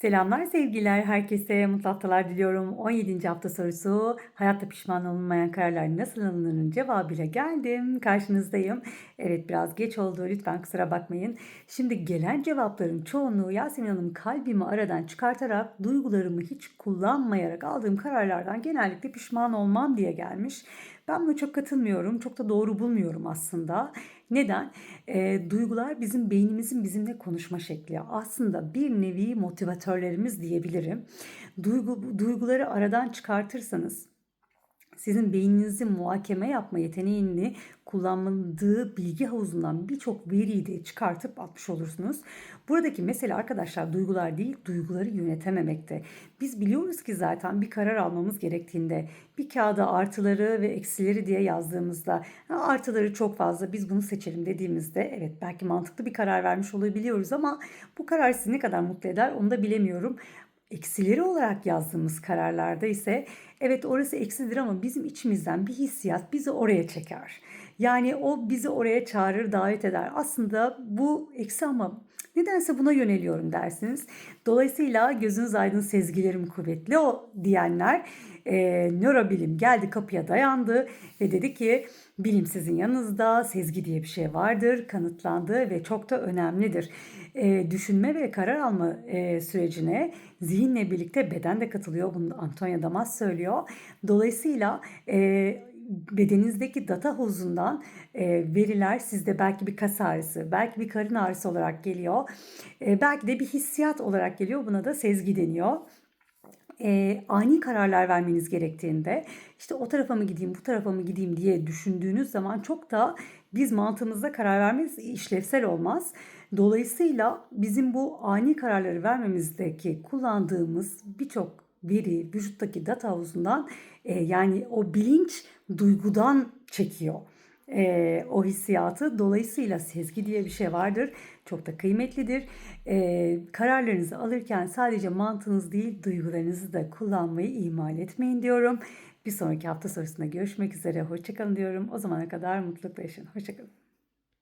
Selamlar sevgiler herkese mutlu haftalar diliyorum. 17. hafta sorusu hayatta pişman olunmayan kararlar nasıl alınırın cevabıyla geldim. Karşınızdayım. Evet biraz geç oldu lütfen kusura bakmayın. Şimdi gelen cevapların çoğunluğu Yasemin Hanım kalbimi aradan çıkartarak duygularımı hiç kullanmayarak aldığım kararlardan genellikle pişman olmam diye gelmiş. Ben buna çok katılmıyorum. Çok da doğru bulmuyorum aslında. Neden? E, duygular bizim beynimizin bizimle konuşma şekli. Aslında bir nevi motivatörlerimiz diyebilirim. Duygu, duyguları aradan çıkartırsanız sizin beyninizin muhakeme yapma yeteneğini kullandığı bilgi havuzundan birçok veriyi de çıkartıp atmış olursunuz. Buradaki mesele arkadaşlar duygular değil, duyguları yönetememekte. Biz biliyoruz ki zaten bir karar almamız gerektiğinde bir kağıda artıları ve eksileri diye yazdığımızda artıları çok fazla biz bunu seçelim dediğimizde evet belki mantıklı bir karar vermiş olabiliyoruz ama bu karar sizi ne kadar mutlu eder onu da bilemiyorum. Eksileri olarak yazdığımız kararlarda ise evet orası eksidir ama bizim içimizden bir hissiyat bizi oraya çeker. Yani o bizi oraya çağırır, davet eder. Aslında bu eksi ama nedense buna yöneliyorum dersiniz. Dolayısıyla gözünüz aydın sezgilerim kuvvetli o diyenler e, nörobilim geldi kapıya dayandı ve dedi ki bilim sizin yanınızda sezgi diye bir şey vardır kanıtlandı ve çok da önemlidir. E, düşünme ve karar alma e, sürecine zihinle birlikte beden de katılıyor. Bunu Antonia Damas söylüyor. Dolayısıyla e, bedeninizdeki data havuzundan e, veriler sizde belki bir kas ağrısı, belki bir karın ağrısı olarak geliyor. E, belki de bir hissiyat olarak geliyor. Buna da sezgi deniyor e, ani kararlar vermeniz gerektiğinde işte o tarafa mı gideyim bu tarafa mı gideyim diye düşündüğünüz zaman çok da biz mantığımızda karar vermemiz işlevsel olmaz. Dolayısıyla bizim bu ani kararları vermemizdeki kullandığımız birçok veri vücuttaki data havuzundan e, yani o bilinç duygudan çekiyor e, o hissiyatı. Dolayısıyla sezgi diye bir şey vardır. Çok da kıymetlidir. E, kararlarınızı alırken sadece mantığınız değil duygularınızı da kullanmayı ihmal etmeyin diyorum. Bir sonraki hafta sorusunda görüşmek üzere. Hoşçakalın diyorum. O zamana kadar mutlulukla yaşayın. Hoşçakalın.